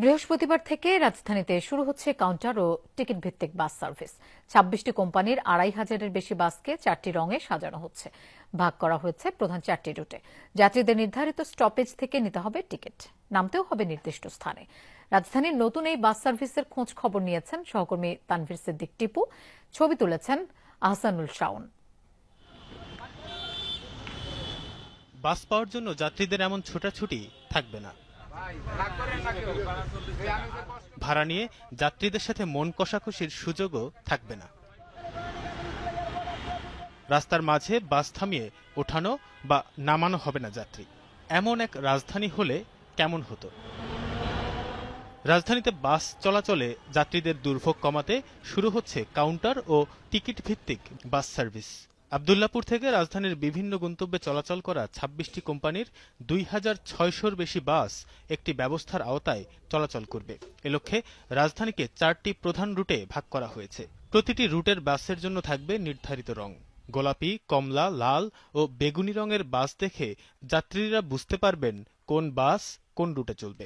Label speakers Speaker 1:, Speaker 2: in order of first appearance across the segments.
Speaker 1: বৃহস্পতিবার থেকে রাজধানীতে শুরু হচ্ছে কাউন্টার ও টিকিট ভিত্তিক বাস সার্ভিস। ছাব্বিশটি কোম্পানির আড়াই হাজারের বেশি বাসকে চারটি রঙে সাজানো হচ্ছে। ভাগ করা হয়েছে প্রধান চারটি রুটে। যাত্রীদের নির্ধারিত স্টপেজ থেকে নিতে হবে টিকিট। নামতেও হবে নির্দিষ্ট স্থানে। রাজধানীর নতুন এই বাস সার্ভিসের খোঁজ খবর নিয়েছেন সহকর্মী তানভীর সিদ্দিক টিপু। ছবি তুলেছেন আহসানুল শাওন।
Speaker 2: বাস পাওয়ার জন্য যাত্রীদের এমন ছোটাছুটি থাকবে না। ভাড়া নিয়ে যাত্রীদের সাথে মন কষাকষির সুযোগও থাকবে না। রাস্তার মাঝে বাস থামিয়ে ওঠানো বা নামানো হবে না যাত্রী। এমন এক রাজধানী হলে কেমন হতো? রাজধানীতে বাস চলাচলে যাত্রীদের দুর্ভোগ কমাতে শুরু হচ্ছে কাউন্টার ও টিকিট ভিত্তিক বাস সার্ভিস। আবদুল্লাপুর থেকে রাজধানীর বিভিন্ন গন্তব্যে চলাচল করা ছাব্বিশটি কোম্পানির দুই হাজার ছয়শোর বেশি বাস একটি ব্যবস্থার আওতায় চলাচল করবে। এ লক্ষ্যে রাজধানীকে চারটি প্রধান রুটে ভাগ করা হয়েছে। প্রতিটি রুটের বাসের জন্য থাকবে নির্ধারিত রং। গোলাপি, কমলা, লাল ও বেগুনি রঙের বাস দেখে যাত্রীরা বুঝতে পারবেন কোন বাস কোন রুটে চলবে।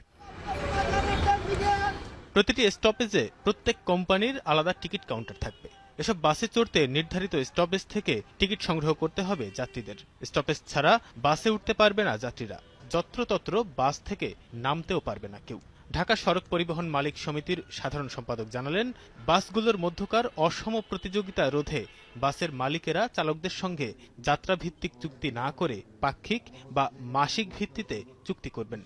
Speaker 2: প্রতিটি স্টপেজে প্রত্যেক কোম্পানির আলাদা টিকিট কাউন্টার থাকবে। এসব বাসে চড়তে নির্ধারিত স্টপেজ থেকে টিকিট সংগ্রহ করতে হবে যাত্রীদের। স্টপেজ ছাড়া বাসে উঠতে পারবে না যাত্রীরা। যত্রতত্র বাস থেকে নামতেও পারবে না কেউ। ঢাকা সড়ক পরিবহন মালিক সমিতির সাধারণ সম্পাদক জানালেন, বাসগুলোর মধ্যকার অসম প্রতিযোগিতা রোধে বাসের মালিকেরা চালকদের সঙ্গে যাত্রা ভিত্তিক চুক্তি না করে পাক্ষিক বা মাসিক ভিত্তিতে চুক্তি করবেন।